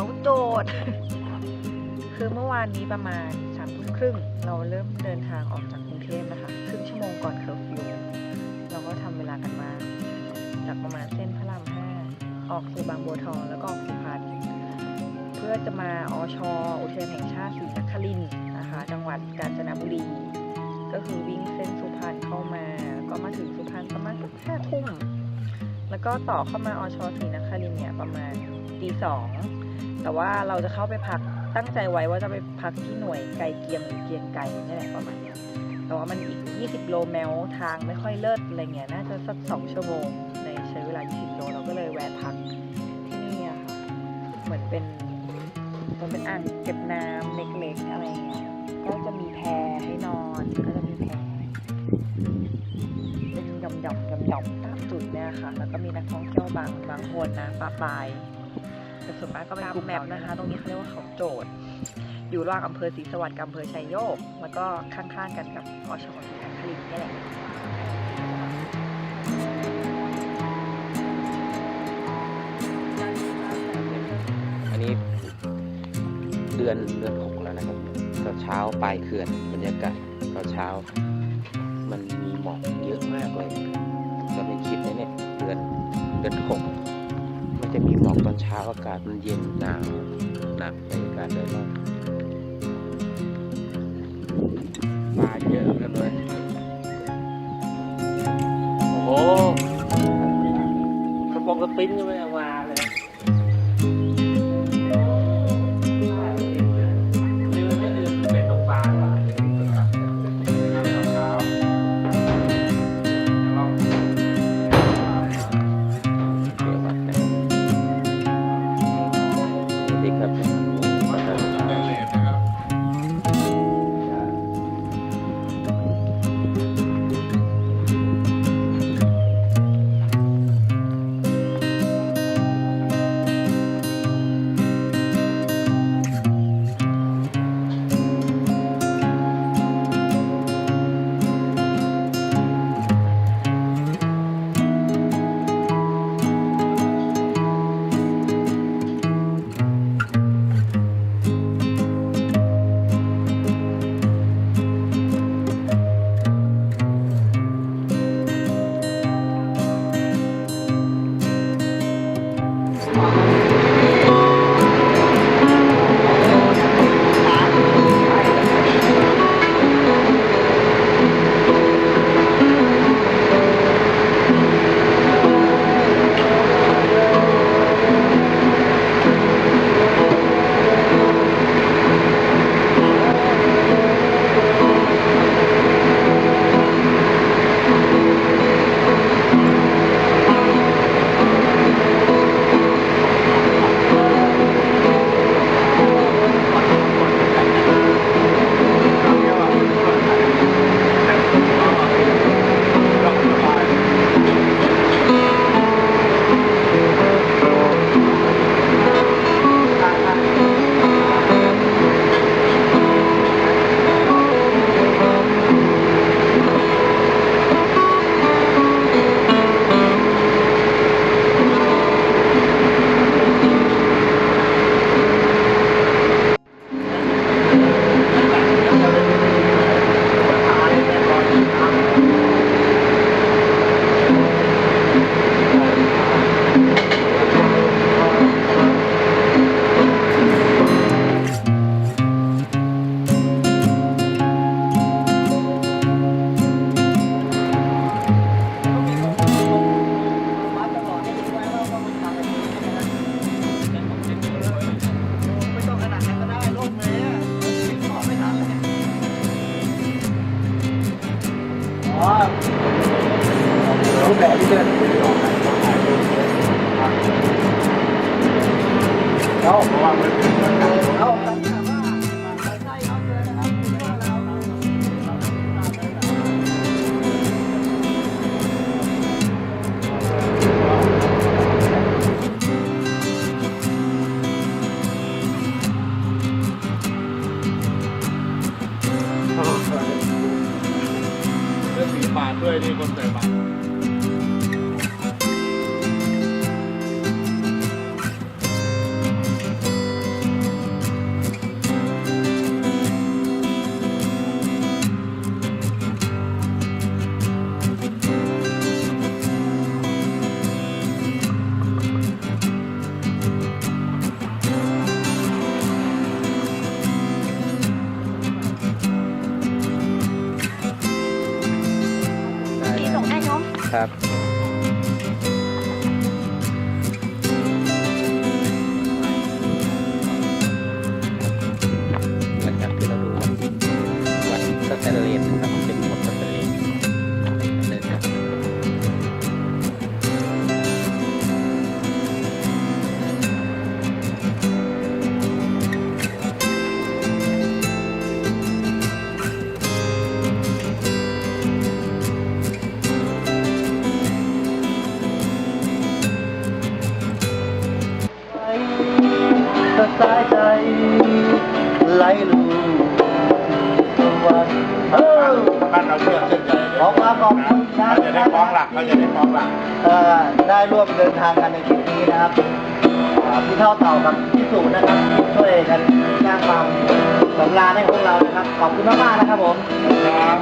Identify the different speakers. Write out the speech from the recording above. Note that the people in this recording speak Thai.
Speaker 1: เขาโจดคือเมื่อวานนี้ประมาณสามทุ่มครึ่ง เราเริ่มเดินทางออกจากกรุงเทพนะคะ ครึ่งชั่วโมงก่อนเคอร์ฟิวเราก็ทำเวลากันมาจากประมาณเส้นพระรามห้าออกสู่บางบัวทองแล้วก็ออกสุพรรณเพื่อจะมาอชอุทยานแห่งชาติศรีนครินนะคะ จังหวัดกาญจนบุรี ก็คือวิ่งเส้นสุพรรณเข้ามา ก็มาถึงสุพรรณประมาณสักห้าทุ่มแล้วก็ต่อเข้ามาอชศรีนครินเนี่ยประมาณตีสอง แต่ว่าเราจะเข้าไปพักตั้งใจไว้ว่าจะไปพักที่หน่วยไกลเกียงหรือเกียงไกลนี่แหละประมาณนี้แต่ว่ามันอีก 20 โลแมวทางไม่ค่อยเลิศอะไรเงี้ยน่าจะสัก 2 ชั่วโมงในใช้เวลา 20 โลเราก็เลยแวะพักที่นี่อะค่ะเหมือนเป็นมันเป็นอ่างเก็บน้ำเล็กๆอะไรเงี้ยก็จะมีแพให้นอนก็จะมีแพเป็นหย่อมๆหย่อมๆตามจุดเนี่ยค่ะ แล้วก็มีนักท่องเที่ยวบางบางคนนะปะปาย แต่ส่วนมากก็เป็นกลุ่มแมปนะคะ ตรงนี้เขาเรียกว่าเขาโจดอยู่ระหว่างอำเภอศรีสวัสดิ์กับอำเภอชัยโยก แล้วก็ข้างๆกันกับอชศรีนครินทร์นี่แหละ
Speaker 2: อันนี้เดือนเดือนหกแล้วนะครับตอนเช้าปลายเขื่อนบรรยากาศตอนเช้า มันมีหมอกเยอะ เช้าอากาศมันเย็นหนาวหนักบรรยากาศโดยรอบปลาเยอะกันเลยโอ้โหสปองสปินใช่ไหม เรื่องสีบ ครับ
Speaker 3: หลังจากที่เราดูวัดสแตนเลสนะครับ
Speaker 4: สายใจไหลลูทุกวันเออ
Speaker 3: บ้านเราเชื่อเส้นใหญ่
Speaker 4: ขอความขอบคุณนะ
Speaker 3: เขาจะได้ฟ้องหลักเขาจะได้ฟ้องหลัก
Speaker 4: เอ่อได้ร่วมเดินทางกันในทริปนี้นะครับอ่าพี่เท่าเต่ากับพี่สุนะครับช่วยกันสร้างความสำราญให้พวกเรานะครับ ขอบคุณมากๆนะครับผม
Speaker 3: ครับ